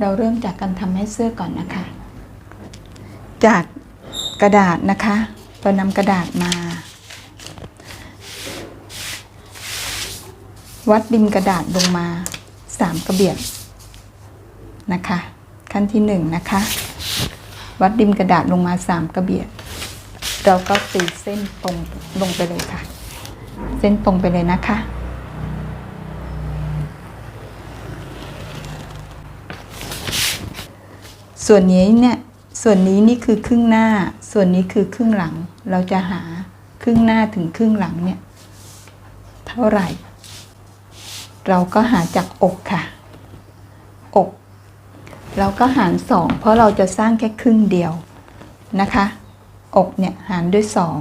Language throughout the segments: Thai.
เราเริ่มจากการทำให้เสื้อก่อนนะคะ จากกระดาษนะคะเรานำกระดาษมา วัดริมกระดาษลงมาสามกระเบียดนะคะ ขั้นที่หนึ่งนะคะ วัดริมกระดาษลงมาสามกระเบียดเราก็ตีเส้นตรงลงไปเลยค่ะ เส้นตรงไปเลยนะคะ ส่วนนี้เนี่ยส่วนนี้นี่คือครึ่งหน้า ส่วนนี้คือครึ่งหลัง เราจะหาครึ่งหน้าถึงครึ่งหลังเนี่ยเท่าไหร่ เราก็หาจากอกค่ะ อก เราก็หารสองเพราะเราจะสร้างแค่ครึ่งเดียวนะคะ อกเนี่ยหารด้วยสอง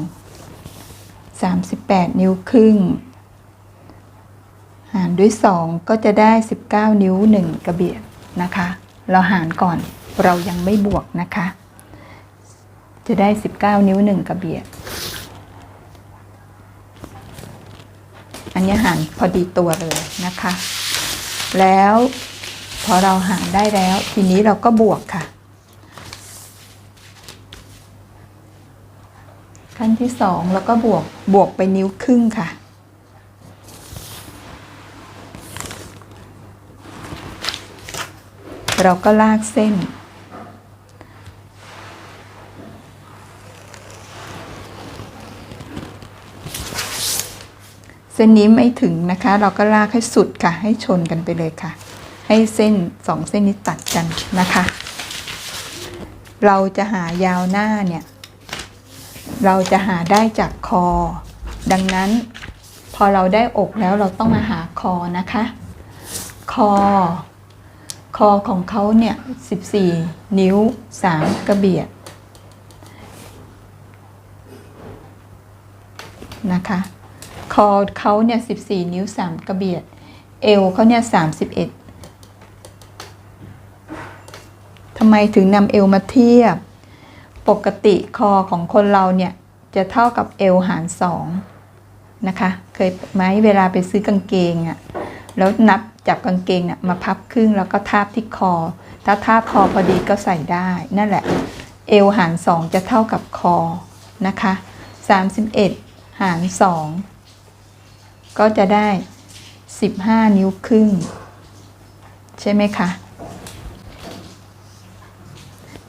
สามสิบแปดนิ้วครึ่ง หารด้วยสองก็จะได้สิบเก้านิ้วหนึ่งกระเบียดนะคะ เราหารก่อน เรายังไม่บวกนะคะ จะได้สิบเก้านิ้วหนึ่งกระเบียด อันนี้หารพอดีตัวเลยนะคะ แล้วพอเราหารได้แล้ว ทีนี้เราก็บวกค่ะ ขั้นที่สองแล้วก็บวกบวกไปนิ้วครึ่งค่ะเราก็ลากเส้น เส้นนี้ไม่ถึงนะคะ เราก็ลากให้สุดค่ะ ให้ชนกันไปเลยค่ะ ให้เส้นสองเส้นนี้ตัดกันนะคะ เราจะหายาวหน้าเนี่ย เราจะหาได้จากคอ ดังนั้น พอเราได้อกแล้วเราต้องมาหาคอนะคะ คอ คอของเขาเนี่ย 14 นิ้ว 3 กระเบียดนะคะ คอเขาเนี่ย14นิ้ว3กระเบียด เอวเขาเนี่ย31ทำไมถึงนำเอวมาเทียบ ปกติคอของคนเราเนี่ยจะเท่ากับเอวหารสองนะคะ เคยไหมเวลาไปซื้อกางเกงอะ่ะแล้วนับจับกางเกงเนี่ยมาพับครึ่งแล้วก็ทาบที่คอ ถ้าทาบคอพอดีก็ใส่ได้ นั่นแหละ เอวหารสองจะเท่ากับคอนะคะ31หารสอง ก็จะได้ 15 นิ้วครึ่ง ใช่ไหมคะ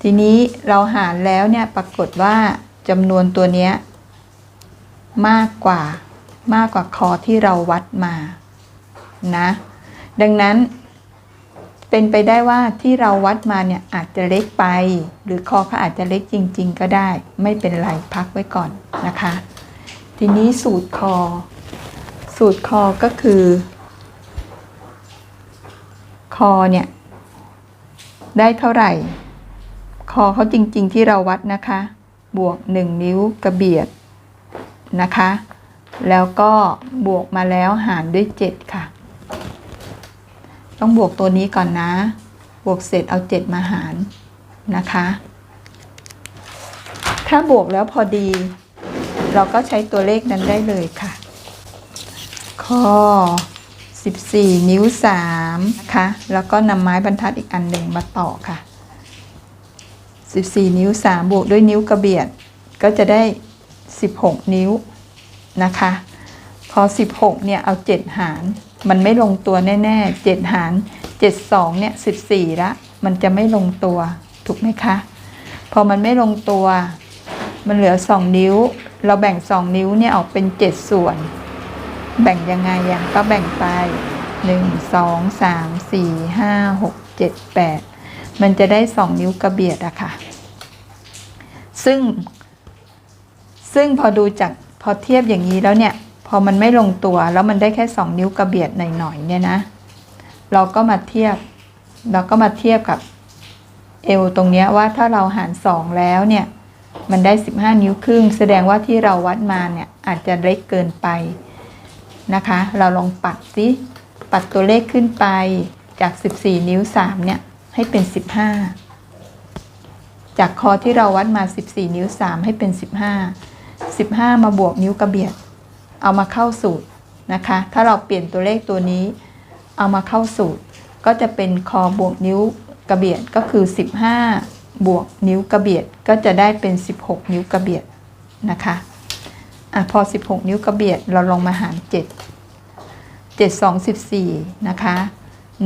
ทีนี้เราหารแล้วเนี่ยปรากฏว่าจำนวนตัวเนี้ยมากกว่ามากกว่าคอที่เราวัดมานะดังนั้นเป็นไปได้ว่าที่เราวัดมาเนี่ยอาจจะเล็กไป หรือคอเขาอาจจะเล็กจริง ๆ ก็ได้ ไม่เป็นไรพักไว้ก่อนนะคะ ทีนี้สูตรคอ สูตรคอก็คือ คอเนี่ย ได้เท่าไหร่ คอเขาจริง ๆ ที่เราวัดนะคะ บวก 1 นิ้วกระเบียดนะคะ แล้วก็บวกมาแล้วหารด้วย 7 ค่ะ ต้องบวกตัวนี้ก่อนนะ บวกเสร็จเอา 7 มาหารนะคะ ถ้าบวกแล้วพอดี เราก็ใช้ตัวเลขนั้นได้เลยค่ะ ข้อ 14 นิ้ว3นะคะแล้วก็นำไม้บรรทัดอีกอันหนึ่งมาต่อค่ะ 14 นิ้ว 3 บวกด้วยนิ้วกระเบียด ก็จะได้ 16 นิ้วนะคะ พอ 16 เนี่ย เอา 7 หาร มันไม่ลงตัวแน่ ๆ 7 หาร 72 เนี่ย 14 ละ มันจะไม่ลงตัว ถูกไหมคะ พอมันไม่ลงตัว มันเหลือ 2 นิ้ว เราแบ่ง 2 นิ้วเนี่ยออกเป็น 7 ส่วน แบ่งยังไงอะก็แบ่งไป1 2 3 4 5 6 7 8มันจะได้2นิ้วกระเบียดอะค่ะ ซึ่ง ซึ่งพอดูจากพอเทียบอย่างนี้แล้วเนี่ย พอมันไม่ลงตัวแล้วมันได้แค่2นิ้วกระเบียดหน่อยๆเนี่ยนะ เราก็มาเทียบ เราก็มาเทียบกับเอวตรงเนี้ยว่าถ้าเราหาร2แล้วเนี่ย มันได้ 15 นิ้วครึ่ง แสดงว่าที่เราวัดมาเนี่ยอาจจะเล็กเกินไป นะคะ เราลองปัดสิปัดตัวเลขขึ้นไปจาก 14 นิ้ว 3 เนี่ย ให้เป็น 15 จากคอที่เราวัดมา 14 นิ้ว 3 ให้เป็น 15 15 มาบวกนิ้วกระเบียด เอามาเข้าสูตรนะคะ ถ้าเราเปลี่ยนตัวเลขตัวนี้ เอามาเข้าสูตร ก็จะเป็นคอบวกนิ้วกระเบียดก็คือ 15 บวกนิ้วกระเบียดก็จะได้เป็น 16 นิ้วกระเบียดนะคะ อะพอ 16 นิ้วกระเบียดเราลงมาหาร 7 7 2 14 นะคะ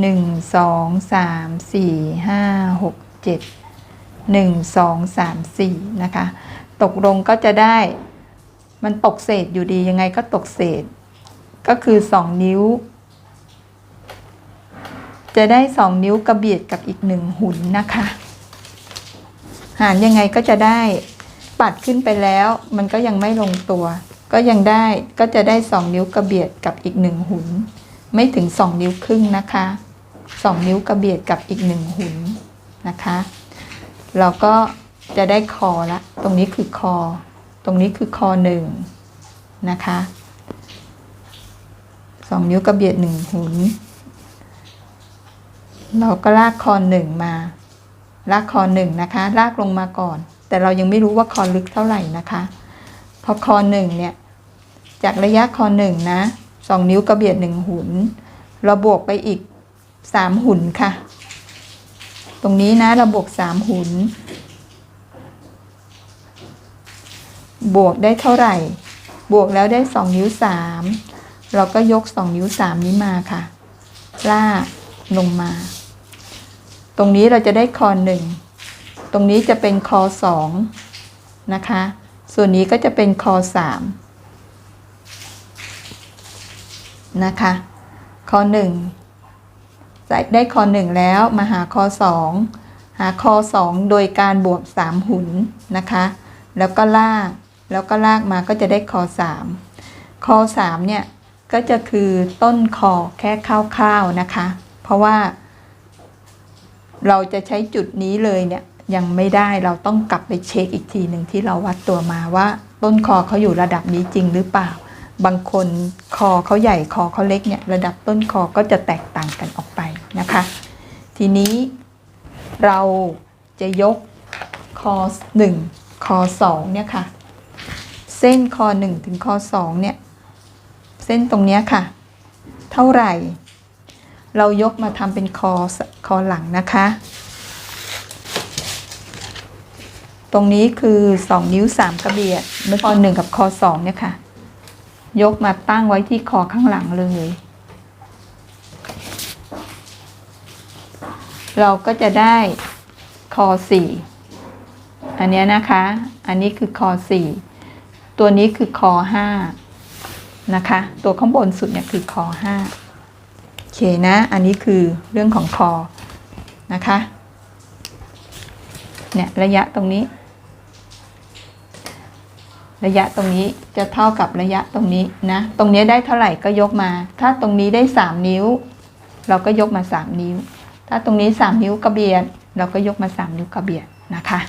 1 2 3 4 5 6 7 1 2 3 4 นะคะ ตกลงก็จะได้มันตกเศษอยู่ดียังไงก็ตกเศษ ก็คือ 2 นิ้ว จะได้ 2 นิ้วกระเบียดกับอีก 1 หุ่นนะคะ หารยังไงก็จะได้ ปัดขึ้นไปแล้ว มันก็ยังไม่ลงตัว ก็ยังได้ก็จะได้ 2 นิ้วกระเบียดกับอีก 1 หุน ไม่ถึง 2 นิ้วครึ่งนะคะ 2 นิ้วกระเบียดกับอีก 1 หุนนะคะ เราก็จะได้คอละ ตรงนี้คือคอ ตรงนี้คือคอหนึ่งนะคะสองนิ้วกระเบียดหนึ่งหุน เราก็ลากคอหนึ่งมา ลากคอหนึ่งนะคะ ลากลงมาก่อน แต่เรายังไม่รู้ว่าคอลึกเท่าไหร่นะคะ พอคอหนึ่งเนี่ย จากระยะคอหนึ่งนะสองนิ้วกระเบียดหนึ่งหุน เราบวกไปอีกสามหุนค่ะ ตรงนี้นะเราบวกสามหุน บวกได้เท่าไหร่ บวกแล้วได้สองนิ้วสามเราก็ยกสองนิ้วสามนี้มาค่ะ ลากลงมา ตรงนี้เราจะได้คอหนึ่ง ตรงนี้จะเป็นคอสองนะคะ ส่วนนี้ก็จะเป็นคอสามนะคะคอหนึ่งได้คอหนึ่งแล้วมาหาคอสองหาคอสองโดยการบวกสามหุนนะคะ แล้วก็ลากแล้วก็ลากมาก็จะได้คอสามคอสามเนี่ยก็จะคือต้นคอแค่คร่าวๆนะคะ เพราะว่าเราจะใช้จุดนี้เลยเนี่ย ยังไม่ได้เราต้องกลับไปเช็คอีกทีหนึ่งที่เราวัดตัวมาว่า ต้นคอเขาอยู่ระดับนี้จริงหรือเปล่า บางคนคอเขาใหญ่คอเขาเล็กเนี่ยระดับต้นคอก็จะแตกต่างกันออกไปนะคะ ทีนี้เราจะยกคอหนึ่งคอสองเนี่ยค่ะ เส้นคอหนึ่งถึงคอสองเนี่ย เส้นตรงเนี้ยค่ะ เท่าไหร่ เรายกมาทำเป็นคอคอหลังนะคะ ตรงนี้คือสองนิ้วสามกระเบียดเมื่อคอหนึ่งกับคอสองเนี่ยค่ะ ยกมาตั้งไว้ที่คอข้างหลังเลย เราก็จะได้คอสี่อันนี้นะคะ อันนี้คือคอสี่ตัวนี้คือคอห้านะคะ ตัวข้างบนสุดเนี่ยคือคอห้าโอเคนะ อันนี้คือเรื่องของคอนะคะ เนี่ยระยะตรงนี้ ระยะตรงนี้จะเท่ากับระยะตรงนี้นะ ตรงนี้ได้เท่าไหร่ก็ยกมา ถ้าตรงนี้ได้สามนิ้ว เราก็ยกมาสามนิ้ว ถ้าตรงนี้สามนิ้วกระเบียดเราก็ยกมาสามนิ้วกระเบียดนะคะ